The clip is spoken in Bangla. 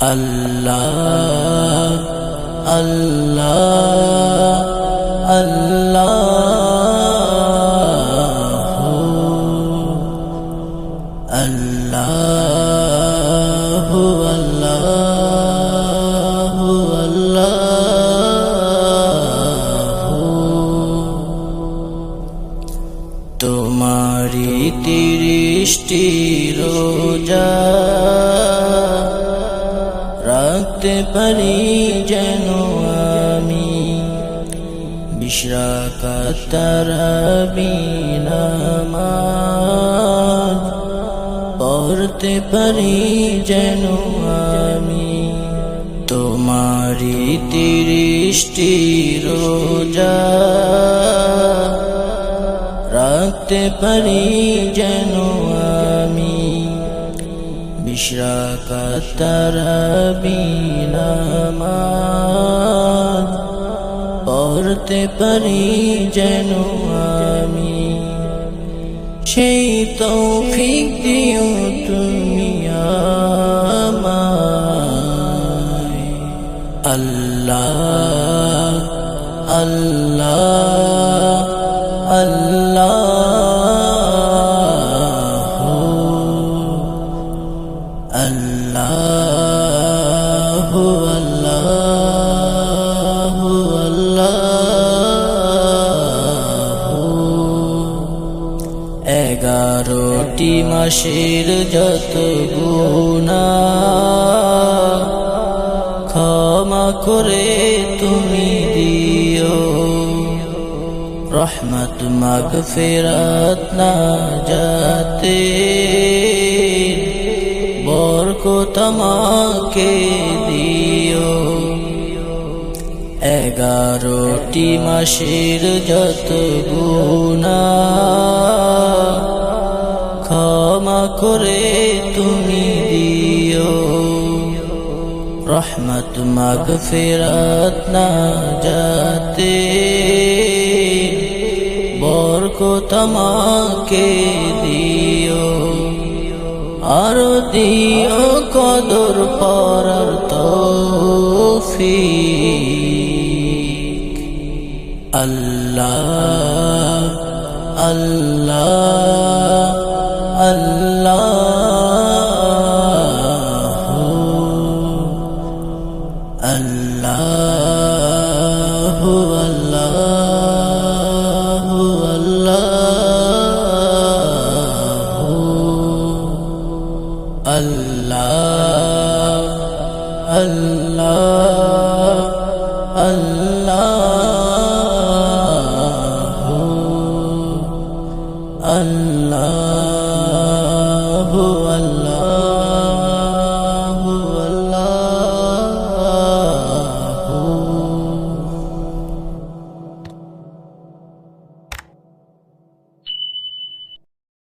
আল্লাহ আল্লাহ আল্লাহ আল্লাহ আল্লাহ আল্লাহ। তোমারি তিরিশটি রোজা রাখতে পারি যেন আমি। বিনামাজ পড়তে পারি যেন আমি। তোমারি তিরিশটি রোজা। রাখতে পারি যেন বিশ্রাকাতার বিনামাজ পড়তে পারি যেন আমি। সেই তৌফিক দিও তুমি আমায়। আল্লাহ আল্লাহ। এগারোটি মাসের যত গুণা ক্ষমা করে তুমি দিও। রহমত মাগ ফেরাত না যাতে বরকত আমাকে এগারোটি মাসের যত গুণা ক্ষমা করে তুমি দিও। রহমত মাগ ফেরাত না যাতে বরকত আমাকে দিও। আর দিও কদর পরার তৌফিক। আল্লাহ আল্লাহ আল্লাহ Allah Allah Allah.